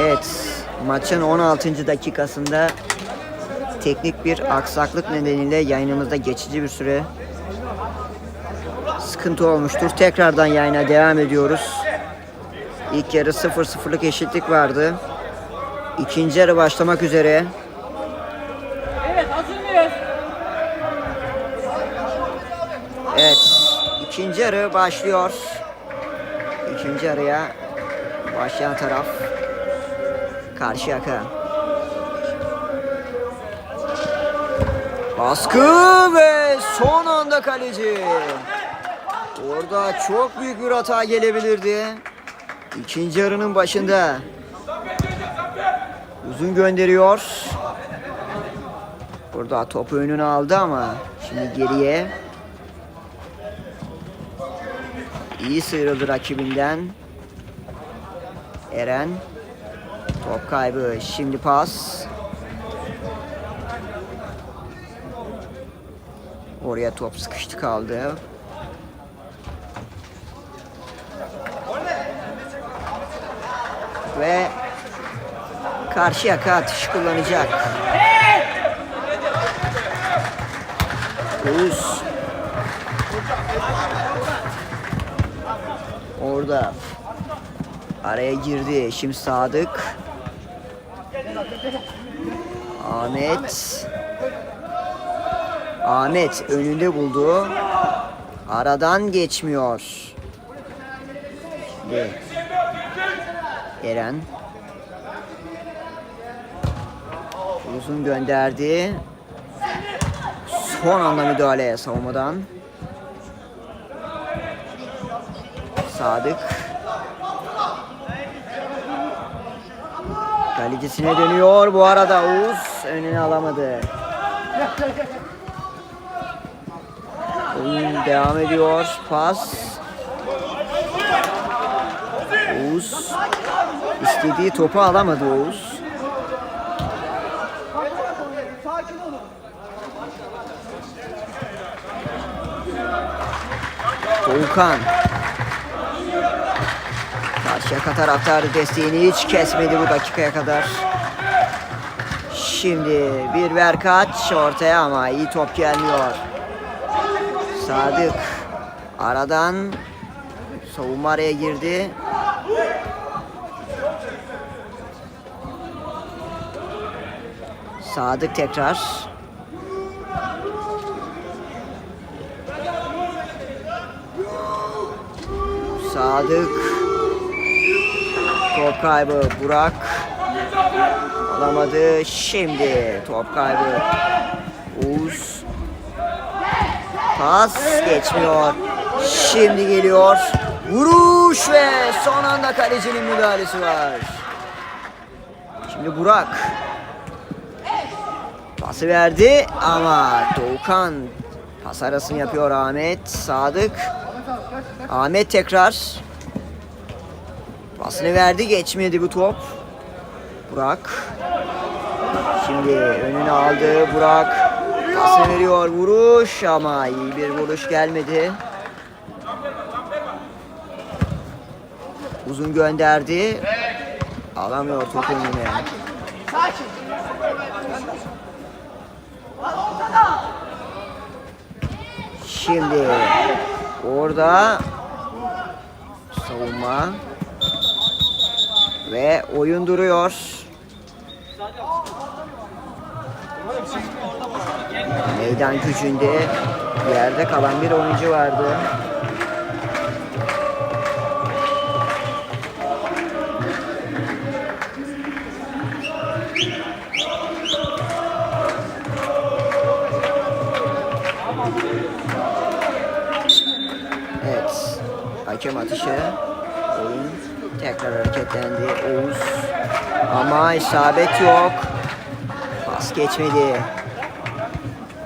Evet, maçın 16. dakikasında teknik bir aksaklık nedeniyle yayınımızda geçici bir süre sıkıntı olmuştur. Tekrardan yayına devam ediyoruz. İlk yarı 0-0'lık eşitlik vardı. İkinci yarı başlamak üzere. Evet hazır mıyız? Evet, ikinci yarı başlıyor. İkinci yarıya başlayan taraf Karşıyaka. Baskı ve son anda kaleci. Orada çok büyük bir hata gelebilirdi. İkinci yarının başında. Uzun gönderiyor. Burada topu önüne aldı ama şimdi geriye. İyi sıyrıldı rakibinden. Eren. Top kaybı. Şimdi pas. Oraya top sıkıştı kaldı. Ve karşı yaka atışı kullanacak. Oğuz Orada araya girdi. Şimdi Sadık. Ahmet. Ahmet önünde buldu. Aradan geçmiyor. Şimdi Eren. Uzun gönderdi. Son anda müdahale savunmadan. Sadık. Kalecisine dönüyor. Bu arada Oğuz önüne alamadı. Oyun devam ediyor. Pas. Oğuz istediği topu alamadı Oğuz. Volkan. Karşıyaka taraftarı desteğini hiç kesmedi bu dakikaya kadar. Şimdi bir ver kaç ortaya ama iyi top gelmiyor. Sadık aradan savunma araya girdi. Sadık tekrar. Sadık. Top kaybı Burak. Alamadı. Şimdi top kaybı Uğuz. Pas geçmiyor. Şimdi geliyor. Vuruş ve son anda kalecinin müdahalesi var. Şimdi Burak. Pası verdi ama Doğukan pas arasını yapıyor Ahmet. Sadık. Ahmet tekrar. Pasını verdi geçmedi bu top. Burak. Şimdi önüne aldı Burak. Pasını veriyor vuruş ama iyi bir vuruş gelmedi. Uzun gönderdi. Alamıyor topu önüne. Şimdi orada savunma ve oyun duruyor. Meydan gücünde yerde kalan bir oyuncu vardı. Evet. Hakem atışı. Tekrar hareketlendi. Oğuz. Ama isabet yok. Pas geçmedi.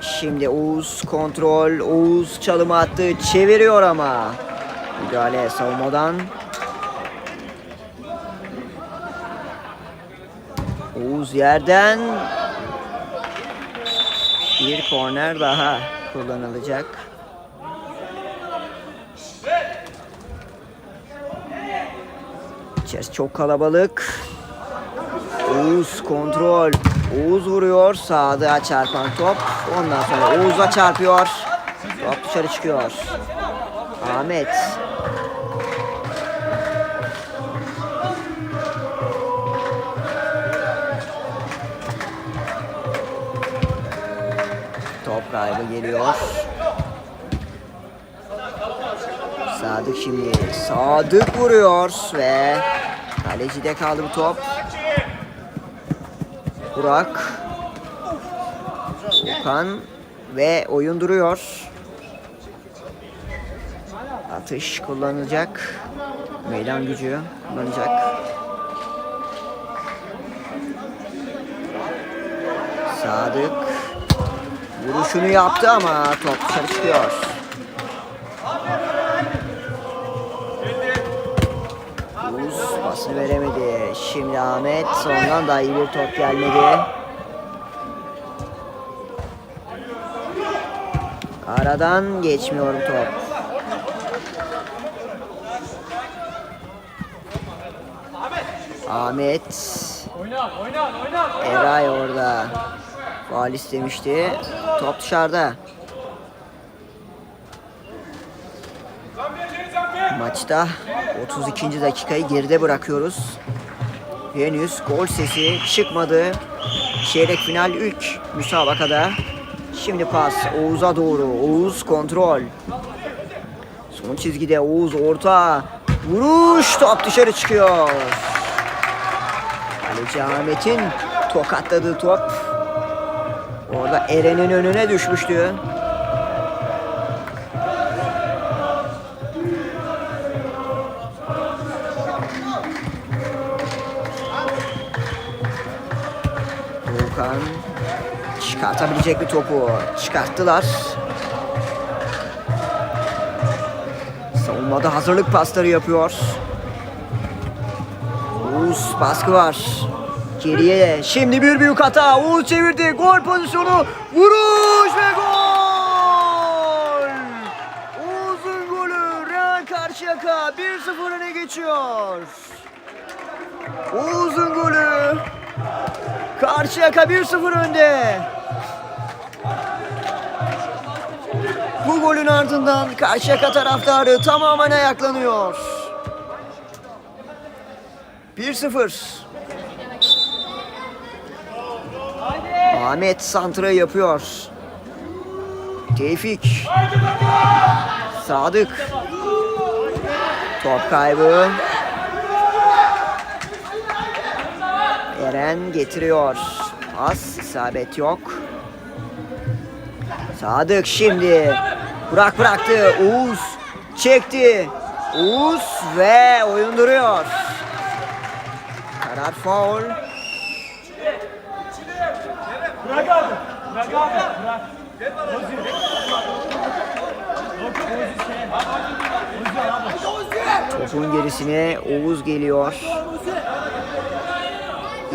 Şimdi Oğuz kontrol. Oğuz çalım attı. Çeviriyor ama. Müdahale savunmadan. Oğuz yerden bir korner daha kullanılacak. İçerisi çok kalabalık. Oğuz kontrol. Oğuz vuruyor. Sağda çarpan top. Ondan sonra Oğuz'a çarpıyor. Top dışarı çıkıyor. Ahmet. Top kaybı geliyor. Sadık şimdi. Sadık vuruyor ve kalecide kaldı bu top. Burak. Okan ve oyun duruyor. Atış kullanılacak. Meydan gücü kullanacak. Sadık vuruşunu yaptı ama top dışarı çıkıyor. Şimdi Ahmet sondan da iyi bir top gelmedi. Aradan geçmiyor bu top. Ahmet. Eray orada. Faal istemişti. Top dışarıda. Maçta 32. dakikayı geride bırakıyoruz. Henüz gol sesi çıkmadı. Çeyrek final ilk müsabakada. Şimdi pas Oğuz'a doğru. Oğuz kontrol. Son çizgide Oğuz orta. Vuruş top dışarı çıkıyor. Kaleci Ahmet'in tokatladığı top. Orada Eren'in önüne düşmüştü. Çıkartabilecek bir topu çıkarttılar. Savunmada hazırlık pasları yapıyor. Uğuz baskı var. Geriye şimdi bir büyük hata. Uğuz çevirdi. Gol pozisyonu. Vuruş ve gol. Uğuz'un golü. Real Karşıyaka 1-0 öne geçiyor. Uğuz'un golü. Karşıyaka 1-0 önde. Golün ardından Karşıyaka taraftarı tamamen ayaklanıyor. 1-0. Ahmet santra yapıyor. Tevfik. Sadık. Top kaybı. Eren getiriyor. Pas isabet yok. Sadık şimdi. Burak bıraktı. Uğuz çekti. Uğuz ve oyun duruyor. Karar faul. Bırak abi. Bırak abi. Topun gerisine Oğuz geliyor.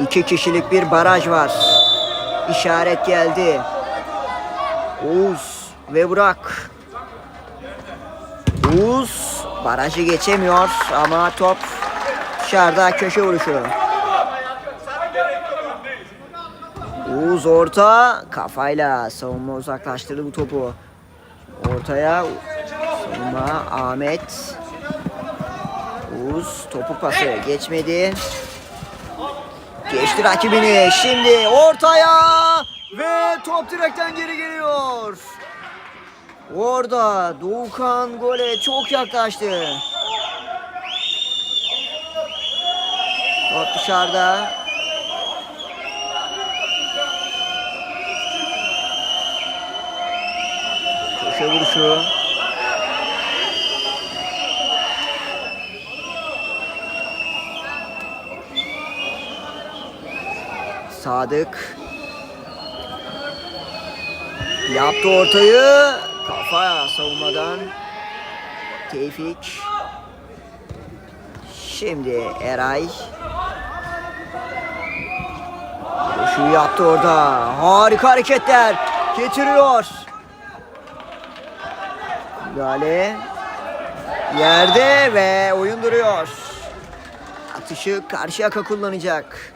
İki kişilik bir baraj var. İşaret geldi. Oğuz ve Burak. Oğuz barajı geçemiyor ama top dışarıda köşe vuruşu. Oğuz orta kafayla savunma uzaklaştırdı bu topu. Ortaya savunma Ahmet. Oğuz topu pası geçmedi. Geçti rakibini. Şimdi ortaya ve top direkten geri geliyor. Orada Doğukan gole çok yaklaştı. Top dışarıda. Köşe vuruşu. Sadık. Yaptı ortayı. Kafa savunmadan. Tevfik. Şimdi Eray. Koşuyu yaptı orada. Harika hareketler. Getiriyor. Müdahale. Yerde ve oyun duruyor. Atışı karşı yaka kullanacak.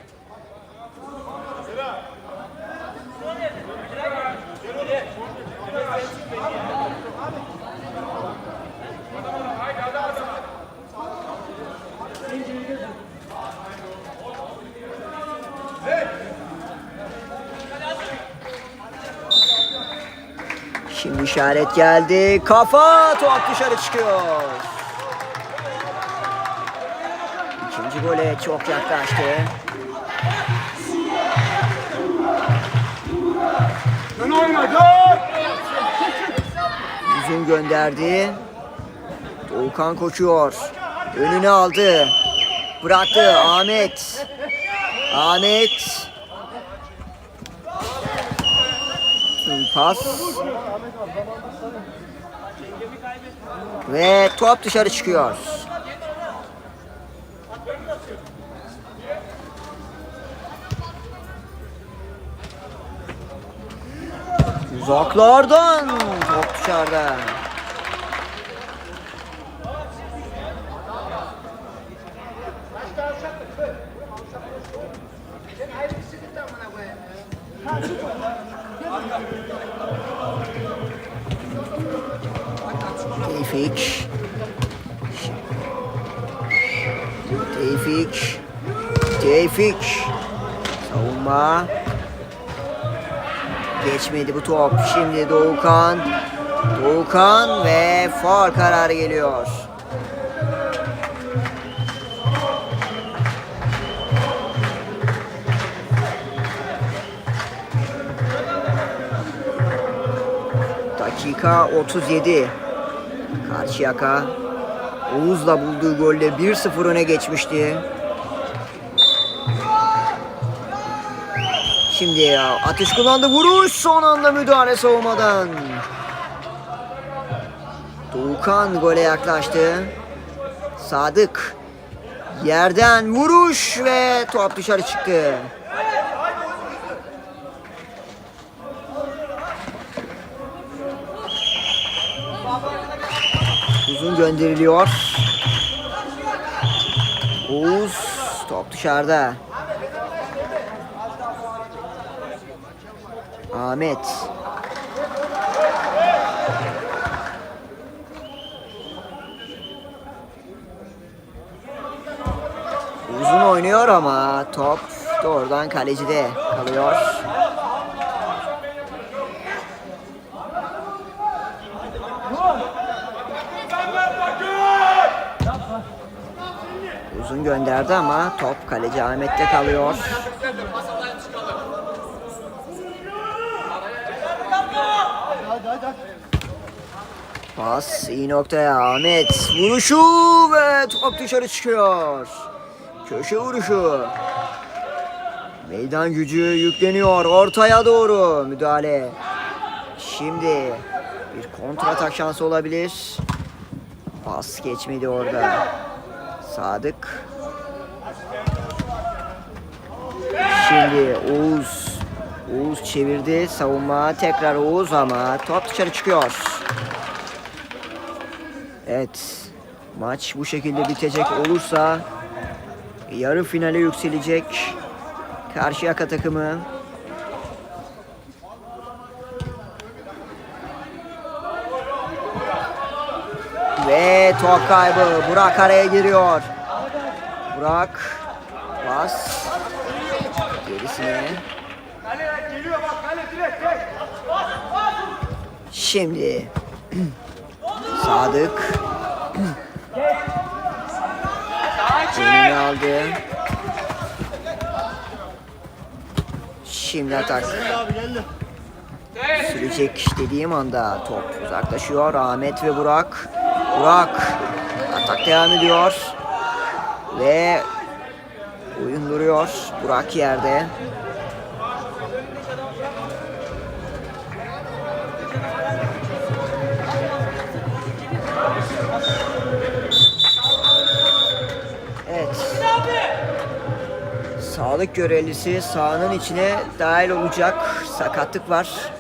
İşaret geldi. Kafa top dışarı çıkıyor. İkinci gole çok yaklaştı. Uzun gönderdi. Doğukan koşuyor. Önüne aldı. Bıraktı Ahmet. Ahmet. Pas. Ve top dışarı çıkıyor. Uzaklardan top dışarıda. Tevfik. Tevfik. Tevfik. Savunma. Geçmedi bu top. Şimdi Doğukan. Doğukan ve faul kararı geliyor. Dakika 37. Karşıyaka Oğuz'la bulduğu golle 1-0 öne geçmişti. Şimdi ya atış kullandı vuruş son anda müdahale savunmadan. Doğukan gole yaklaştı. Sadık yerden vuruş ve top dışarı çıktı. Uzun gönderiliyor. Oğuz top dışarıda. Ahmet. Uzun oynuyor ama top doğrudan kalecide kalıyor. Uzun gönderdi ama top kaleci Ahmet'te kalıyor. Pas iyi noktaya Ahmet vuruşu ve top dışarı çıkıyor. Köşe vuruşu. Meydan gücü yükleniyor ortaya doğru müdahale. Şimdi bir kontratak şansı olabilir. Pas geçmedi orada. Sadık. Şimdi Oğuz. Oğuz çevirdi. Savunma tekrar Oğuz ama top dışarı çıkıyor. Evet. Maç bu şekilde bitecek olursa yarı finale yükselecek Karşıyaka takımı. Ve top kaybı. Burak araya giriyor. Burak pas direkt. Şimdi Sadık Önüne aldı. Şimdi atak. Sürecek dediğim anda top uzaklaşıyor. Ahmet ve Burak. Burak atak devam ediyor. Ve oyun duruyor. Burak yerde. Evet. Sağlık görevlisi sahanın içine dahil olacak. Sakatlık var.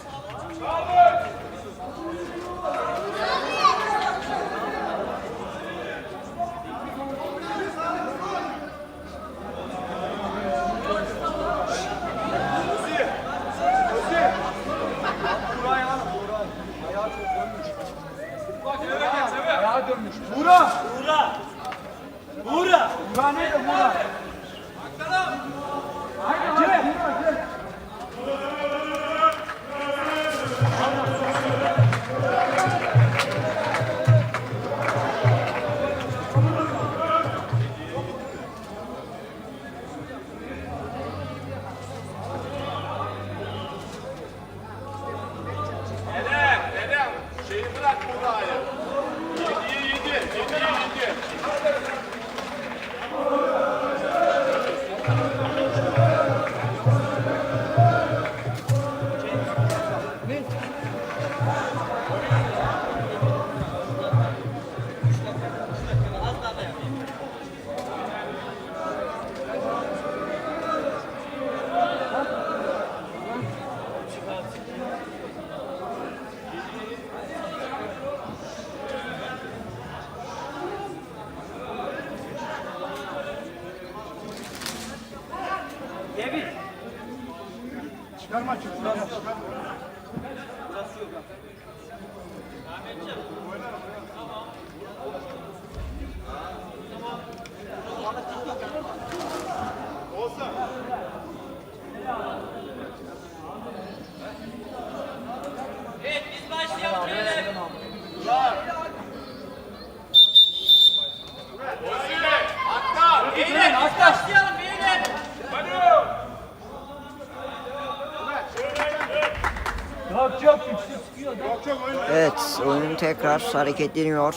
Tekrar hareketleniyor.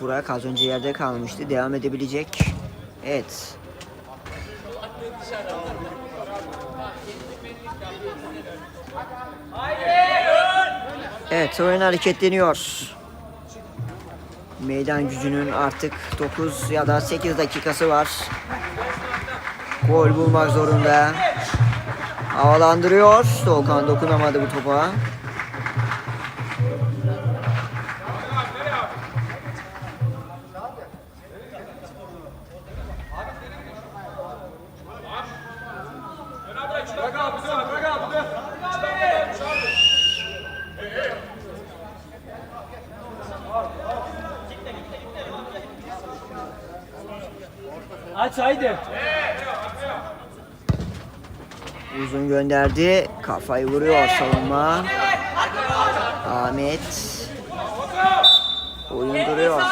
Burak az önce yerde kalmıştı. Devam edebilecek. Evet. Evet oyun hareketleniyor. Meydan gücünün artık 9 ya da 8 dakikası var. Gol bulmak zorunda. Havalandırıyor. Doğukan dokunamadı bu topa. Gönderdi. Kafayı vuruyor savunma. Ahmet. Oyun duruyor.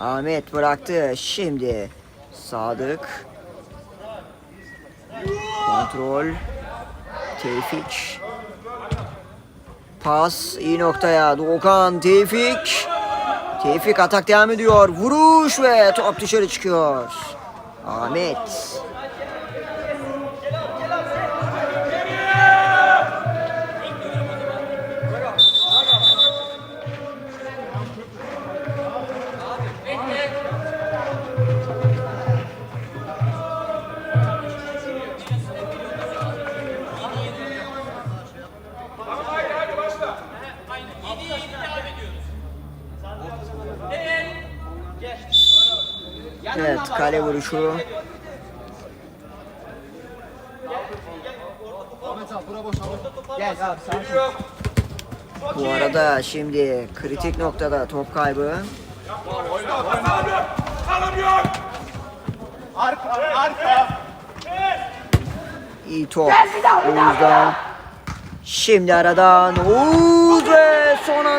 Ahmet bıraktı. Şimdi Sadık. Kontrol. Tevfik. Pas iyi noktaya. Doğukan Tevfik. Tevfik atak devam ediyor. Vuruş ve top dışarı çıkıyor. Ahmet. Vuruşu. Bu arada şimdi kritik noktada top kaybı. İyi top. Oğuz'dan. Şimdi aradan Oğuz ve son anda